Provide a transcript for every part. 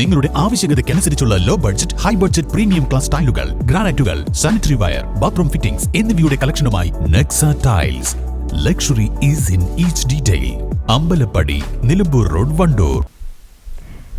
നിങ്ങളുടെ ആവശ്യകതയ്ക്കനുസരിച്ചുള്ള low budget high budget premium class ടൈലുകൾ ഗ്രാനൈറ്റുകൾ സാനിറ്ററി വയർ ബാത്റൂം ഫിറ്റിംഗ്സ് എന്നിവയുടെ കളക്ഷനുമായി Nexa tiles luxury is in each detail Ambalappadi Nilambur road Wandoor.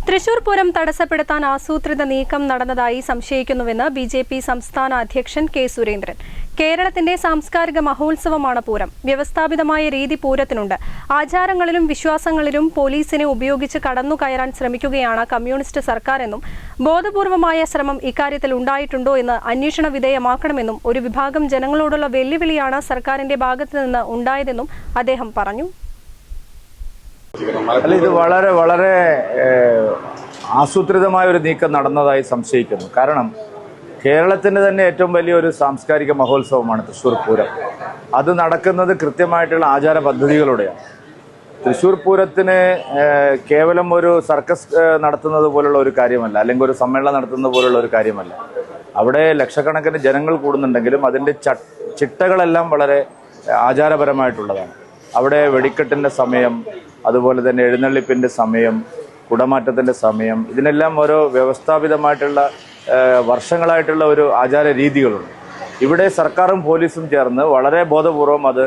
Thrissur Pooram തടസ്സപ്പെടുത്താൻ ആസൂത്രിത നീക്കം നടന്നതായി സംശയിക്കുന്നുവെന്ന് ബി ജെ പി സംസ്ഥാന അധ്യക്ഷൻ കെ സുരേന്ദ്രൻ. കേരളത്തിന്റെ സാംസ്കാരിക മഹോത്സവമാണ് പൂരം. വ്യവസ്ഥാപിതമായ രീതി പൂരത്തിനുണ്ട്. ആചാരങ്ങളിലും വിശ്വാസങ്ങളിലും പോലീസിനെ ഉപയോഗിച്ച് കടന്നു കയറാൻ ശ്രമിക്കുകയാണ് കമ്മ്യൂണിസ്റ്റ് സർക്കാർ എന്നും ബോധപൂർവമായ ശ്രമം ഇക്കാര്യത്തിൽ ഉണ്ടായിട്ടുണ്ടോ എന്ന് അന്വേഷണ വിധേയമാക്കണമെന്നും ഒരു വിഭാഗം ജനങ്ങളോടുള്ള വെല്ലുവിളിയാണ് സർക്കാരിന്റെ ഭാഗത്തു നിന്ന് ഉണ്ടായതെന്നും അദ്ദേഹം പറഞ്ഞു. അല്ല ഇത് വളരെ വളരെ ആസൂത്രിതമായ ഒരു നീക്കം നടന്നതായി സംശയിക്കുന്നു. കാരണം കേരളത്തിന്റെ തന്നെ ഏറ്റവും വലിയൊരു സാംസ്കാരിക മഹോത്സവമാണ് തൃശ്ശൂർ പൂരം. അത് നടക്കുന്നത് കൃത്യമായിട്ടുള്ള ആചാര പദ്ധതികളുടെയാണ്. തൃശ്ശൂർ പൂരത്തിന് കേവലം ഒരു സർക്കസ് നടത്തുന്നത് പോലുള്ള ഒരു കാര്യമല്ല. അല്ലെങ്കിൽ ഒരു സമ്മേളനം നടത്തുന്നത് പോലുള്ള ഒരു കാര്യമല്ല. അവിടെ ലക്ഷക്കണക്കിന് ജനങ്ങൾ കൂടുന്നുണ്ടെങ്കിലും അതിന്റെ ചിട്ടകളെല്ലാം വളരെ ആചാരപരമായിട്ടുള്ളതാണ്. അവിടെ വെടിക്കെട്ടിന്റെ സമയം അതുപോലെ തന്നെ എഴുന്നള്ളിപ്പിന്റെ സമയം കുടമാറ്റത്തിന്റെ സമയം ഇതിനെല്ലാം ഓരോ വ്യവസ്ഥാപിതമായിട്ടുള്ള വർഷങ്ങളായിട്ടുള്ള ഒരു ആചാര രീതികളുണ്ട്. ഇവിടെ സർക്കാരും പോലീസും ചേർന്ന് വളരെ ബോധപൂർവം അത്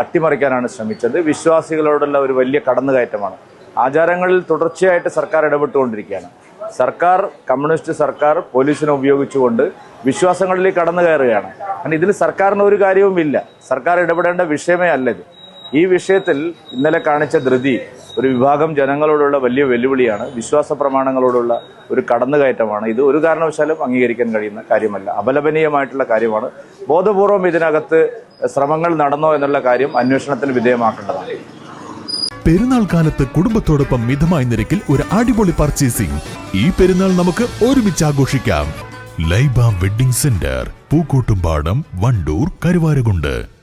അട്ടിമറിക്കാനാണ് ശ്രമിച്ചത്. വിശ്വാസികളോടുള്ള ഒരു വലിയ കടന്നുകയറ്റമാണ്. ആചാരങ്ങളിൽ തുടർച്ചയായിട്ട് സർക്കാർ ഇടപെട്ടുകൊണ്ടിരിക്കുകയാണ്. സർക്കാർ കമ്മ്യൂണിസ്റ്റ് സർക്കാർ പോലീസിനെ ഉപയോഗിച്ചുകൊണ്ട് വിശ്വാസങ്ങളിലേക്ക് കടന്നു കയറുകയാണ് കാരണം ഇതിൽ സർക്കാരിന് ഒരു കാര്യവുമില്ല. സർക്കാർ ഇടപെടേണ്ട വിഷയമേ അല്ല ഇത്. ഈ വിഷയത്തിൽ ഇന്നലെ കാണിച്ച ധൃതി ഒരു വിഭാഗം ജനങ്ങളോടുള്ള വലിയ വെല്ലുവിളിയാണ്. വിശ്വാസ പ്രമാണങ്ങളോടുള്ള ഒരു കടന്നുകയറ്റമാണ്. ഇത് ഒരു കാരണവശാലും അംഗീകരിക്കാൻ കഴിയുന്ന കാര്യമല്ല. അപലപനീയമായിട്ടുള്ള കാര്യമാണ്. ബോധപൂർവം ഇതിനകത്ത് ശ്രമങ്ങൾ നടന്നോ എന്നുള്ള കാര്യം അന്വേഷണത്തിന് വിധേയമാക്കേണ്ടതാണ്. പെരുന്നാൾ കാലത്ത് കുടുംബത്തോടൊപ്പം മിതമായ നിരക്കിൽ ഒരു അടിപൊളി പർച്ചേസിംഗ് ഈ പെരുന്നാൾ നമുക്ക് ഒരുമിച്ച് ആഘോഷിക്കാം. Laiba wedding centre Pookkottumpadam Wandoor Karuvarakundu.